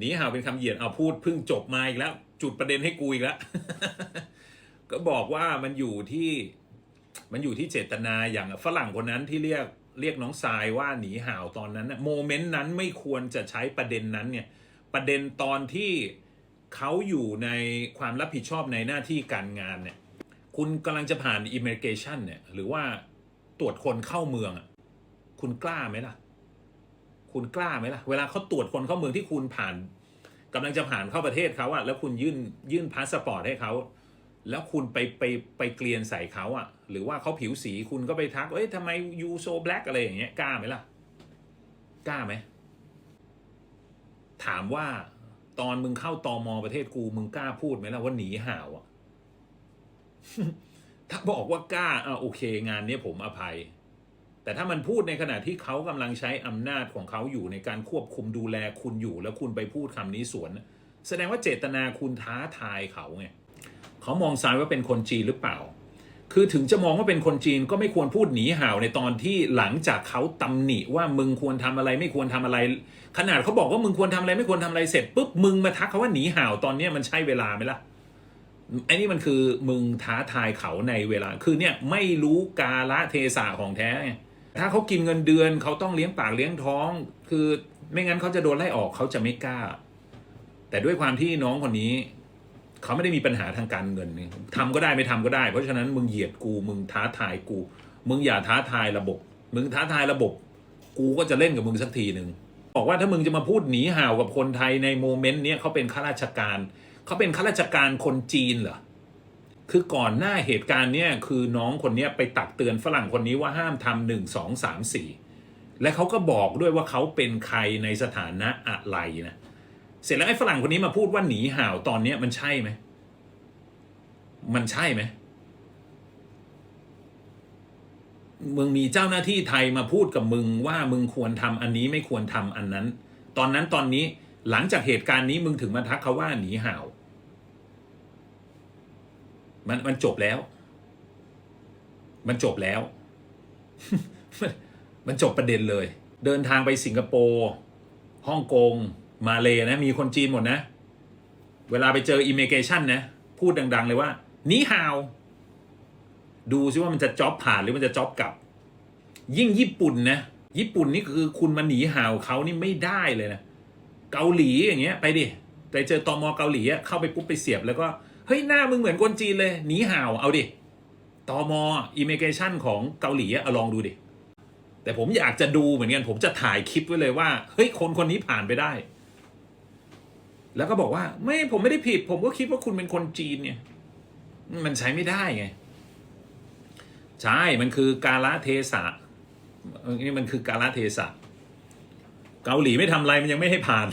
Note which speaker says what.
Speaker 1: หนีห่าวเป็นคำเหยียดเอาพูดเพิ่งจบมาอีกแล้ว จุดประเด็นให้กูอีกแล้ว ก็บอกว่ามันอยู่ที่มันอยู่ที่เจตนาอย่างฝรั่งคนนั้นที่เรียกเรียกน้องทรายว่าหนีห่าวตอนนั้นน่ะโมเมนต์นั้นไม่ควรจะใช้ประเด็นนั้นเนี่ย ประเด็นตอนที่เขาอยู่ในความรับผิดชอบในหน้าที่การงานเนี่ย คุณกำลังจะผ่าน immigration เนี่ย หรือว่าตรวจคนเข้าเมืองอะคุณกล้าไหมล่ะ คุณกล้าไหมล่ะ เวลาเขาตรวจคนเข้าเมืองที่คุณผ่านกำลังจะผ่านเข้าประเทศเขาอะแล้วคุณยื่นยื่นพาสปอร์ตให้เขาแล้วคุณไปไปไปเกลียนใส่เขาอะหรือว่าเขาผิวสีคุณก็ไปทักเอ้ยทำไมยูโซแบล็กอะไรอย่างเงี้ยกล้าไหมล่ะ กล้าไหม ถามว่าตอนมึงเข้าตอมอประเทศกูมึงกล้าพูดไหมล่ะว่าหนีห่าวอะถ้าบอกว่ากล้าอ่าโอเค งานเนี้ยผมอภัย แต่ถ้ามันพูดในขณะที่เขากำลังใช้อำนาจของเขาอยู่ในการควบคุมดูแลคุณอยู่ แล้วคุณไปพูดคำนี้สวน แสดงว่าเจตนาคุณท้าทายเขาไงเขามองซ้ายว่าเป็นคนจีนหรือเปล่า คือถึงจะมองว่าเป็นคนจีนก็ไม่ควรพูดหนีห่าวในตอนที่หลังจากเขาตำหนิว่ามึงควรทำอะไร ไม่ควรทำอะไร ขนาดเขาบอกว่ามึงควรทำอะไรไม่ควรทำอะไรเสร็จปุ๊บมึงมาทักเขาว่าหนีห่าวตอนนี้มันใช่เวลาไหมล่ะไอ้นี่มันคือมึงท้าทายเขาในเวลา คือเนี่ยไม่รู้กาละเทศะของแท้ไง ถ้าเขากินเงินเดือนเขาต้องเลี้ยงปากเลี้ยงท้อง คือไม่งั้นเขาจะโดนไล่ออกเขาจะไม่กล้า แต่ด้วยความที่น้องคนนี้เขาไม่ได้มีปัญหาทางการเงินนี่ทำก็ได้ไม่ทำก็ได้ เพราะฉะนั้นมึงเหยียดกูมึงท้าทายกู มึงอย่าท้าทายระบบ มึงท้าทายระบบ กูก็จะเล่นกับมึงสักทีหนึ่งบอกว่าถ้ามึงจะมาพูดหนีห่าวกับคนไทยในโมเมนต์เนี้ยเขาเป็นข้าราชการเขาเป็นข้าราชการคนจีนเหรอ คือก่อนหน้าเหตุการณ์เนี้ยคือน้องคนนี้ไปตักเตือนฝรั่งคนนี้ว่าห้ามทำหนึ่งสองสามสี่และเขาก็บอกด้วยว่าเขาเป็นใครในสถานะอะไรนะเสร็จแล้วไอ้ฝรั่งคนนี้มาพูดว่าหนีห่าวตอนเนี้ยมันใช่ไหมมันใช่ไหมมึงมีเจ้าหน้าที่ไทยมาพูดกับมึงว่ามึงควรทำอันนี้ไม่ควรทำอันนั้น ตอนนั้นตอนนี้หลังจากเหตุการณ์นี้มึงถึงมาทักเขาว่าหนีห่าว มันมันจบแล้ว มันจบแล้ว มันจบประเด็นเลย เดินทางไปสิงคโปร์ฮ่องกง มาเลยนะ มีคนจีนหมดนะ เวลาไปเจออิมเมเกชันนะ พูดดัง ๆ เลยว่าหนีห่าว ดูซิว่ามันจะจ็อบผ่านหรือมันจะจ็อบกลับ ยิ่งญี่ปุ่นนะ ญี่ปุ่นนี่คือคุณมาหนีห่าวเขานี่ไม่ได้เลยนะ เกาหลีอย่างเงี้ย ไปดิ ไปเจอตอมอเกาหลีเข้าไปปุ๊บไปเสียบแล้วก็ ฮ้ยหน้ามึงเหมือนคนจีนเลยหนีห่าวเอาดิตอมอิมิเกชันของเกาหลีอะเอาลองดูดิ แต่ผมอยากจะดูเหมือนกันผมจะถ่ายคลิปไว้เลยว่า เฮ้ยคนคนนี้ผ่านไปได้ แล้วก็บอกว่า ไม่ผมไม่ได้ผิด ผมก็คิดว่าคุณเป็นคนจีนเนี่ย มันใช้ไม่ได้ไง ใช่ มันคือกาลเทศะนี่มันคือกาลเทศะ เกาหลีไม่ทำอะไรมันยังไม่ให้ผ่าน